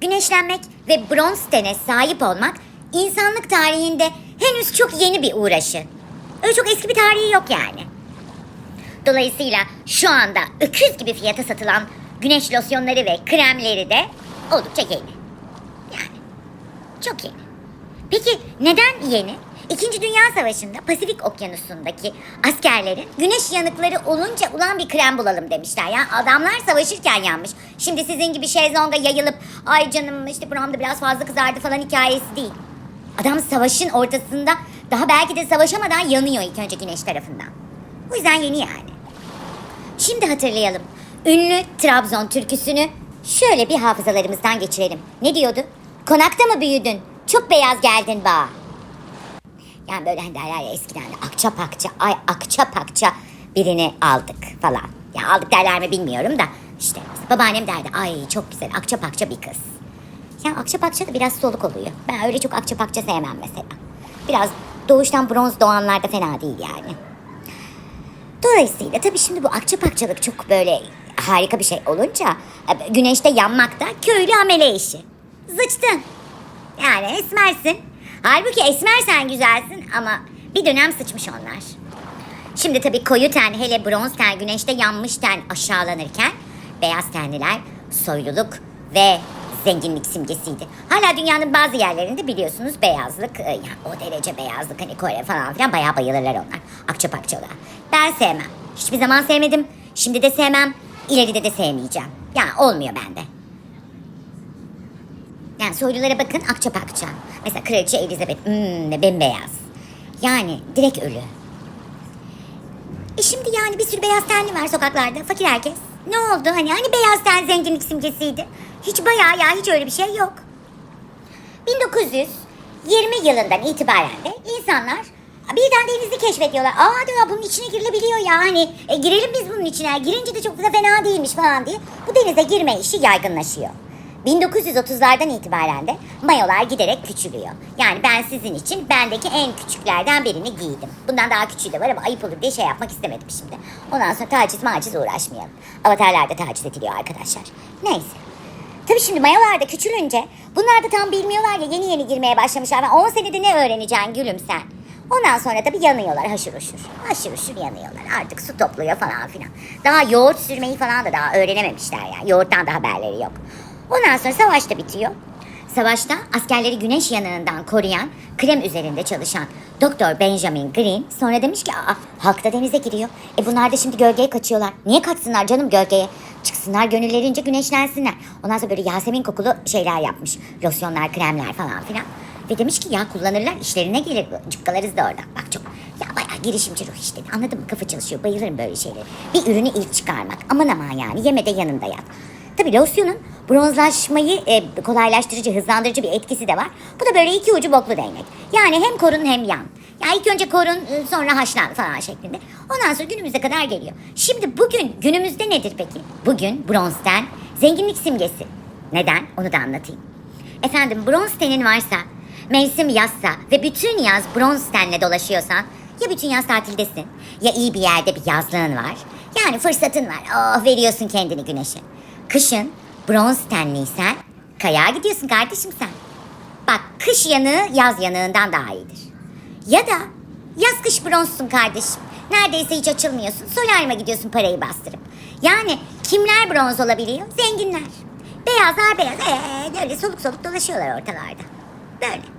güneşlenmek ve bronz tene sahip olmak insanlık tarihinde henüz çok yeni bir uğraşı. Öyle çok eski bir tarihi yok yani. Dolayısıyla şu anda öküz gibi fiyata satılan güneş losyonları ve kremleri de oldukça yeni. Yani çok yeni. Peki neden yeni? İkinci Dünya Savaşı'nda Pasifik Okyanusu'ndaki askerlerin güneş yanıkları olunca ulan bir krem bulalım demişler. Yani adamlar savaşırken yanmış. Şimdi sizin gibi şezlonga yayılıp ay canım işte buramda biraz fazla kızardı falan hikayesi değil. Adam savaşın ortasında daha belki de savaşamadan yanıyor ilk önce güneş tarafından. Bu yüzden yeni yani. Şimdi hatırlayalım. Ünlü Trabzon türküsünü şöyle bir hafızalarımızdan geçirelim. Ne diyordu? Konakta mı büyüdün? Çok beyaz geldin ba. Yani böyle hani derler ya eskiden de akça pakça, ay akça pakça birini aldık falan. Ya aldık derler mi bilmiyorum da işte babaannem derdi ay çok güzel akça pakça bir kız. Ya akça pakça da biraz soluk oluyor. Ben öyle çok akça pakça sevmem mesela. Biraz doğuştan bronz doğanlar da fena değil yani. Dolayısıyla tabii şimdi bu akça pakçalık çok böyle harika bir şey olunca e, güneşte yanmak da köylü amele işi. Zıçtın. Yani esmersin. Halbuki esmersen güzelsin ama bir dönem sıçmış onlar. Şimdi tabii koyu ten hele bronz ten güneşte yanmış ten aşağılanırken beyaz tenliler soyluluk ve zenginlik simgesiydi. Hala dünyanın bazı yerlerinde biliyorsunuz beyazlık, e, yani o derece beyazlık hani Kore falan filan bayağı bayılırlar onlar. Akça pakçalığa. Ben sevmem. Hiçbir zaman sevmedim. Şimdi de sevmem. İleride de sevmeyeceğim. Yani olmuyor bende. Yani soylulara bakın akça pakça. Mesela Kraliçe Elizabeth hmm, bembeyaz. Yani direkt ölü. E şimdi yani bir sürü beyaz tenli var sokaklarda. Fakir herkes. Ne oldu? Hani hani beyaz ten zenginlik simgesiydi. Hiç bayağı ya hiç öyle bir şey yok. 1920 yılından itibaren de insanlar birden denizi keşfediyorlar. Aa diyor bunun içine girilebiliyor yani. E, girelim biz bunun içine. Girince de çok da fena değilmiş falan diye. Bu denize girme işi yaygınlaşıyor. 1930'lardan itibaren de mayolar giderek küçülüyor. Yani ben sizin için bendeki en küçüklerden birini giydim. Bundan daha küçüğü de var ama ayıp olur diye şey yapmak istemedim şimdi. Ondan sonra taciz maciz uğraşmayalım. Avatarlarda taciz ediliyor arkadaşlar. Neyse. Tabii şimdi mayolar da küçülünce bunlar da tam bilmiyorlar ya yeni yeni girmeye başlamışlar. Ben 10 senede ne öğreneceksin gülüm sen? Ondan sonra tabii yanıyorlar haşır uşur. Haşır uşur yanıyorlar. Artık su topluyor falan filan. Daha yoğurt sürmeyi falan da daha öğrenememişler yani. Yoğurttan da haberleri yok. Ondan sonra savaş da bitiyor. Savaşta askerleri güneş yanığından koruyan, krem üzerinde çalışan Doktor Benjamin Green sonra demiş ki aa halk da denize giriyor. E bunlar da şimdi gölgeye kaçıyorlar. Niye kaçsınlar canım gölgeye? Çıksınlar gönüllerince güneşlensinler. Ondan sonra böyle Yasemin kokulu şeyler yapmış. Losyonlar, kremler falan filan. Ve demiş ki ya kullanırlar işlerine gelir. Cıpkalarız da oradan. Bak çok ya bayağı girişimci ruh işte. Anladın mı? Kafa çalışıyor. Bayılırım böyle şeylere. Bir ürünü ilk çıkarmak. Aman aman yani. Yeme de yanında yat. Tabii losyonun bronzlaşmayı e, kolaylaştırıcı, hızlandırıcı bir etkisi de var. Bu da böyle iki ucu boklu değnek. Yani hem korun hem yan. Ya ilk önce korun e, sonra haşlan falan şeklinde. Ondan sonra günümüze kadar geliyor. Şimdi bugün günümüzde nedir peki? Bugün bronz ten zenginlik simgesi. Neden? Onu da anlatayım. Efendim bronz tenin varsa, mevsim yazsa ve bütün yaz bronz tenle dolaşıyorsan ya bütün yaz tatildesin ya iyi bir yerde bir yazlığın var. Yani fırsatın var. Oh veriyorsun kendini güneşe. Kışın bronz tenliysen kayağa gidiyorsun kardeşim sen. Bak kış yanığı yaz yanığından daha iyidir. Ya da yaz kış bronzsun kardeşim. Neredeyse hiç açılmıyorsun. Solaryuma gidiyorsun parayı bastırıp. Yani kimler bronz olabiliyor? Zenginler. Beyazlar beyaz. Ee, böyle soluk soluk dolaşıyorlar ortalarda. Böyle.